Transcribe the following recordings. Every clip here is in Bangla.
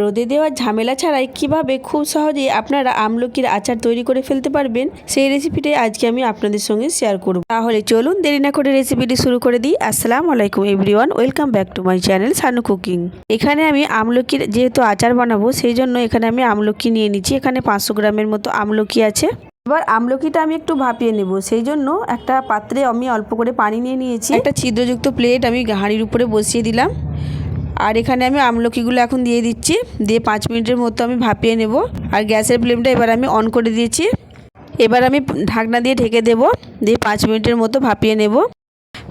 রোদে দেওয়ার ঝামেলা ছাড়াই কীভাবে খুব সহজেই আপনারা আমলকির আচার তৈরি করে ফেলতে পারবেন, সেই রেসিপিটাই আজকে আমি আপনাদের সঙ্গে শেয়ার করব। তাহলে চলুন দেরি না করে রেসিপিটি শুরু করে দিই। আসসালামু আলাইকুম everyone welcome back to my channel Sanu cooking এখানে আমি আমলকির যেহেতু আচার বানাবো, সেই জন্য এখানে আমি আমলকি নিয়ে নিচ্ছি। এখানে পাঁচশো গ্রামের মতো আমলকি আছে। এবার আমলকিটা আমি একটু ভাপিয়ে নেব, সেই জন্য একটা পাত্রে আমি অল্প করে পানি নিয়ে নিয়েছি। একটা ছিদ্রযুক্ত প্লেট আমি হাঁড়ির উপরে বসিয়ে দিলাম। আর এখানে আমি আমলকিগুলো এখন দিয়ে দিচ্ছি। দিয়ে পাঁচ মিনিটের মতো আমি ভাপিয়ে নেব। আর গ্যাসের ফ্লেমটা এবার আমি অন করে দিয়েছি। এবার আমি ঢাকনা দিয়ে ঢেকে দেব। দিয়ে পাঁচ মিনিটের মতো ভাপিয়ে নেব।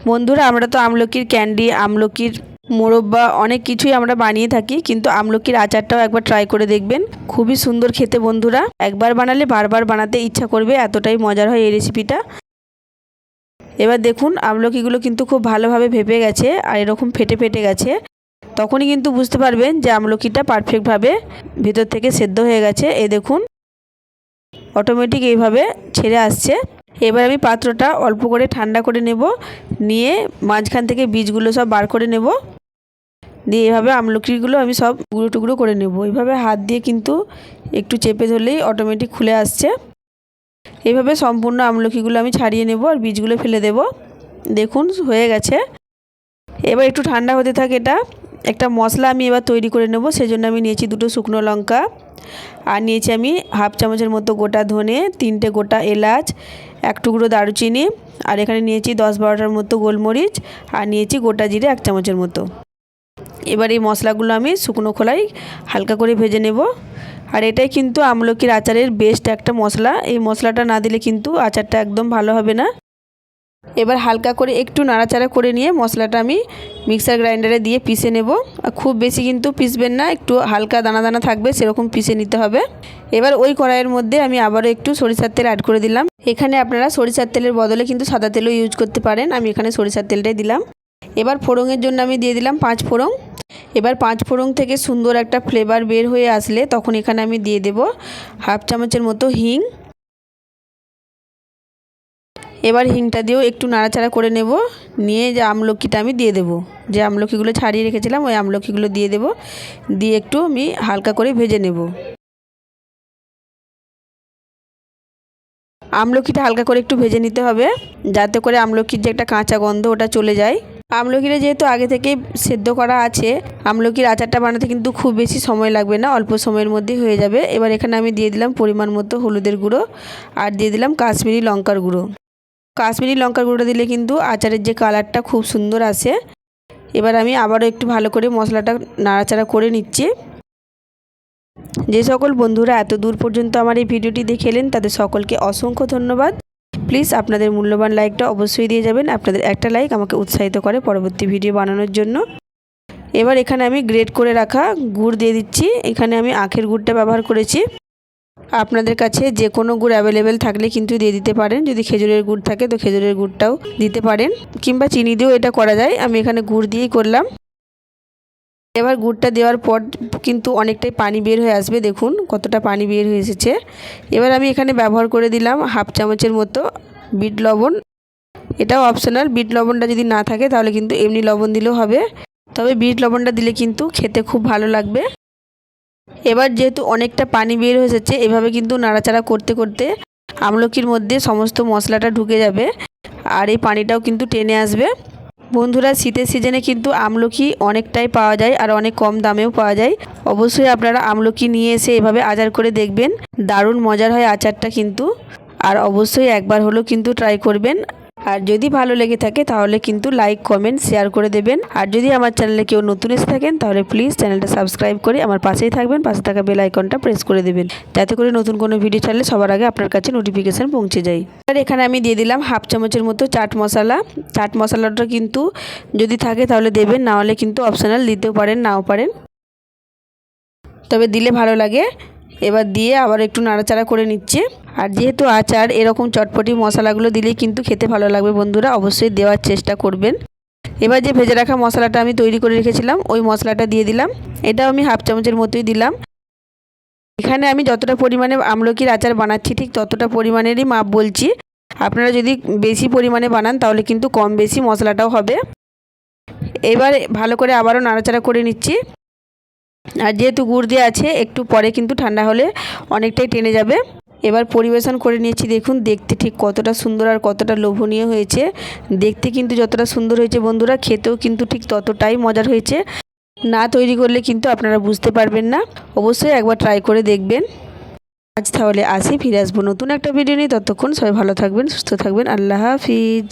বন্ধুরা, আমরা তো আমলকির ক্যান্ডি, আমলকির মোরব্বা অনেক কিছুই আমরা বানিয়ে থাকি, কিন্তু আমলকির আচারটাও একবার ট্রাই করে দেখবেন। খুবই সুন্দর খেতে বন্ধুরা। একবার বানালে বারবার বানাতে ইচ্ছা করবে, এতটাই মজার হয় এই রেসিপিটা এবার দেখুন, আমলকিগুলো কিন্তু খুব ভালোভাবে ভেপে গেছে, আর এরকম ফেটে ফেটে গেছে। তখনই কিন্তু বুঝতে পারবেন যে আমলকিটা পারফেক্টভাবে ভেতর থেকে সেদ্ধ হয়ে গেছে। এ দেখুন অটোমেটিক এইভাবে ছেড়ে আসছে। এবার আমি পাত্রটা অল্প করে ঠান্ডা করে নেব, নিয়ে মাঝখান থেকে বীজগুলো সব বার করে নেব। দিয়ে এভাবে আমলকিগুলো আমি সব টুকরো টুকরো করে নেব। এইভাবে হাত দিয়ে কিন্তু একটু চেপে ধরলেই অটোমেটিক খুলে আসছে। এইভাবে সম্পূর্ণ আমলকিগুলো আমি ছাড়িয়ে নেব আর বীজগুলো ফেলে দেব। দেখুন, হয়ে গেছে। এবার একটু ঠান্ডা হতে থাকে এটা। একটা মশলা আমি এবার তৈরি করে নেব, সেজন্য আমি নিয়েছি দুটো শুকনো লঙ্কা, আর নিয়েছি আমি হাফ চামচের মতো গোটা ধনে, তিনটে গোটা এলাচ, এক টুকরো দারুচিনি, আর এখানে নিয়েছি দশ বারোটার মতো গোলমরিচ, আর নিয়েছি গোটা জিরে এক চামচের মতো। এবার এই মশলাগুলো আমি শুকনো খোলাই হালকা করে ভেজে নেব। আর এটাই কিন্তু আমলকির আচারের বেস্ট একটা মশলা। এই মশলাটা না দিলে কিন্তু আচারটা একদম ভালো হবে না। এবার হালকা করে একটু নাড়াচাড়া করে নিয়ে মশলাটা আমি মিক্সার গ্রাইন্ডারে দিয়ে পিষে নেব। আর খুব বেশি কিন্তু পিষবেন না, একটু হালকা দানা দানা থাকবে, সেরকম পিষে নিতে হবে। এবার ওই কড়াইয়ের মধ্যে আমি আবারও একটু সরিষার তেল অ্যাড করে দিলাম। এখানে আপনারা সরিষার তেলের বদলে কিন্তু সাদা তেলও ইউজ করতে পারেন। আমি এখানে সরিষার তেলটাই দিলাম। এবার ফোড়ঙের জন্য আমি দিয়ে দিলাম পাঁচ ফোড়ং এবার পাঁচ ফোড়ং থেকে সুন্দর একটা ফ্লেভার বের হয়ে আসলে তখন এখানে আমি দিয়ে দেব হাফ চামচের মতো হিং এবার হিংটা দিয়েও একটু নাড়াচাড়া করে নেব। নিয়ে যে আমলকিটা আমি দিয়ে দেব। যে আমলকিগুলো ছাড়িয়ে রেখেছিলাম, ওই আমলকিগুলো দিয়ে দেব। দিয়ে একটু আমি হালকা করে ভেজে নেব। আমলকিটা হালকা করে একটু ভেজে নিতে হবে, যাতে করে আমলকির যে একটা কাঁচা গন্ধ ওটা চলে যায়। আমলকিটা যেহেতু আগে থেকে সেদ্ধ করা আছে আমলকির আচারটা বানাতে কিন্তু খুব বেশি সময় লাগবে না, অল্প সময়ের মধ্যেই হয়ে যাবে। এবার এখানে আমি দিয়ে দিলাম পরিমাণ মতো হলুদের গুঁড়ো, আর দিয়ে দিলাম কাশ্মীরি লঙ্কার গুঁড়ো। কাশ্মীরি লঙ্কার গুঁড়ো দিলে কিন্তু আচারের যে কালারটা খুব সুন্দর আসে। এবার আমি আবারও একটু ভালো করে মশলাটা নাড়াচাড়া করে নিচ্ছি। যে সকল বন্ধুরা এত দূর পর্যন্ত আমার এই ভিডিওটি দেখে এলেন, তাদের সকলকে অসংখ্য ধন্যবাদ। প্লিজ আপনাদের মূল্যবান লাইকটা অবশ্যই দিয়ে যাবেন, আপনাদের একটা লাইক আমাকে উৎসাহিত করে পরবর্তী ভিডিও বানানোর জন্য। এবার এখানে আমি গ্রেট করে রাখা গুড় দিয়ে দিচ্ছি। এখানে আমি আখের গুড়টা ব্যবহার করেছি। আপনাদের কাছে যে কোনো গুড় অ্যাভেলেবেল থাকলে কিন্তু দিয়ে দিতে পারেন। যদি খেজুরের গুড় থাকে তো খেজুরের গুড়টাও দিতে পারেন। কিংবা চিনি দিয়েও এটা করা যায়। আমি এখানে গুড় দিয়েই করলাম। এবার গুড়টা দেওয়ার পর কিন্তু অনেকটাই পানি বের হয়ে আসবে। দেখুন কতটা পানি বের হয়ে এসেছে। এবার আমি এখানে ব্যবহার করে দিলাম হাফ চামচের মতো বিট লবণ। এটাও অপশনাল বিট লবণটা যদি না থাকে তাহলে কিন্তু এমনি লবণ দিলেও হবে। তবে বিট লবণটা দিলে কিন্তু খেতে খুব ভালো লাগবে। এবার যেহেতু অনেকটা পানি বের হয়ে এসেছে এভাবে কিন্তু নাড়াচাড়া করতে করতে আমলকির মধ্যে সমস্ত মশলাটা ঢুকে যাবে আর এই পানিটাও কিন্তু টেনে আসবে। বন্ধুরা, শীতের সিজনে কিন্তু আমলকি অনেকটাই পাওয়া যায় আর অনেক কম দামেও পাওয়া যায়। অবশ্যই আপনারা আমলকি নিয়ে এসে এভাবে আচার করে দেখবেন। দারুণ মজার হয় আচারটা কিন্তু। আর অবশ্যই একবার হলেও কিন্তু ট্রাই করবেন। আর যদি ভালো লেগে থাকে তাহলে কিন্তু লাইক কমেন্ট শেয়ার করে দেবেন। আর যদি আমার চ্যানেলে কেউ নতুন এসে থাকেন তাহলে প্লিজ চ্যানেলটা সাবস্ক্রাইব করে আমার পাশেই থাকবেন, পাশে থাকা বেল আইকনটা প্রেস করে দেবেন। যাতে করে নতুন কোনো ভিডিও ছাড়লে সবার আগে আপনার কাছে নোটিফিকেশান পৌঁছে যায়। আর এখানে আমি দিয়ে দিলাম হাফ চামচের মতো চাট মশলা। চাট মশলাটা কিন্তু যদি থাকে তাহলে দেবেন, না হলে কিন্তু অপশনাল দিতেও পারেন, নাও পারেন। তবে দিলে ভালো লাগে। এবার দিয়ে আবার একটু নাড়াচাড়া করে নিচ্ছে। আর যেহেতু আচার, এরকম চটপটি মশলাগুলো দিলেই কিন্তু খেতে ভালো লাগবে বন্ধুরা, অবশ্যই দেওয়ার চেষ্টা করবেন। এবার যে ভেজে রাখা মশলাটা আমি তৈরি করে রেখেছিলাম, ওই মশলাটা দিয়ে দিলাম। এটাও আমি হাফ চামচের মতোই দিলাম। এখানে আমি যতটা পরিমাণে আমলকির আচার বানাচ্ছি, ঠিক ততটা পরিমাণেরই মাপ বলছি। আপনারা যদি বেশি পরিমাণে বানান, তাহলে কিন্তু কম বেশি মশলাটাও হবে। এবার ভালো করে আবারও নাড়াচাড়া করে নিচ্ছি। আর যেহেতু গুড় দিয়ে আছে, একটু পরে কিন্তু ঠান্ডা হলে অনেকটাই টেনে যাবে। এবার পরিবেশন করে নিয়েছি, দেখুন দেখতে ঠিক কতটা সুন্দর আর কতটা লোভনীয় হয়েছে। দেখতে কিন্তু যতটা সুন্দর হয়েছে বন্ধুরা, খেতেও কিন্তু ঠিক ততটাই মজার হয়েছে। না তৈরি করলে কিন্তু আপনারা বুঝতে পারবেন না, অবশ্যই একবার ট্রাই করে দেখবেন। আজ তাহলে আসি, ফিরে আসব নতুন একটা ভিডিও নিয়ে। ততক্ষণ সবাই ভালো থাকবেন, সুস্থ থাকবেন। আল্লাহ হাফিজ।